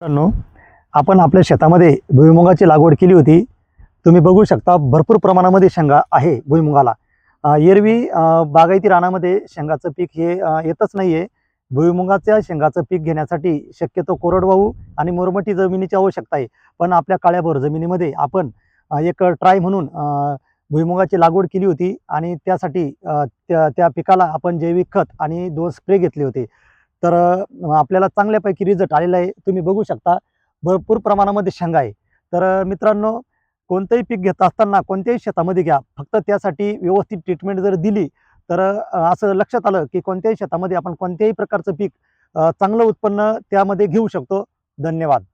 मित्रांनो आपण आपल्या शेतामध्ये भुईमुगाची लागवड केली होती. तुम्ही बघू शकता भरपूर प्रमाणामध्ये शेंगा आहे भुईमुगाला. एरवी बागायती रानामध्ये शेंगाचं पीक हे येतच नाही आहे भुईमुगाच्या शेंगाचं पीक घेण्यासाठी शक्यतो कोरडवाहू आणि मुरमटी जमिनीची आवश्यकता आहे. पण आपल्या काळ्याभोर जमिनीमध्ये आपण एक ट्राय म्हणून भुईमुगाची लागवड केली होती आणि त्यासाठी त्या त्या पिकाला आपण जैविक खत आणि दोन स्प्रे घेतले होते. तर आपल्याला चांगल्यापैकी रिझल्ट आलेला आहे. तुम्ही बघू शकता भरपूर प्रमाणामध्ये शेंगा आहे. तर मित्रांनो कोणतंही पीक घेत असताना कोणत्याही शेतामध्ये घ्या. फक्त त्यासाठी व्यवस्थित ट्रीटमेंट जर दिली तर असं लक्षात आलं की कोणत्याही शेतामध्ये आपण कोणत्याही प्रकारचं पीक चांगलं उत्पन्न त्यामध्ये घेऊ शकतो. धन्यवाद.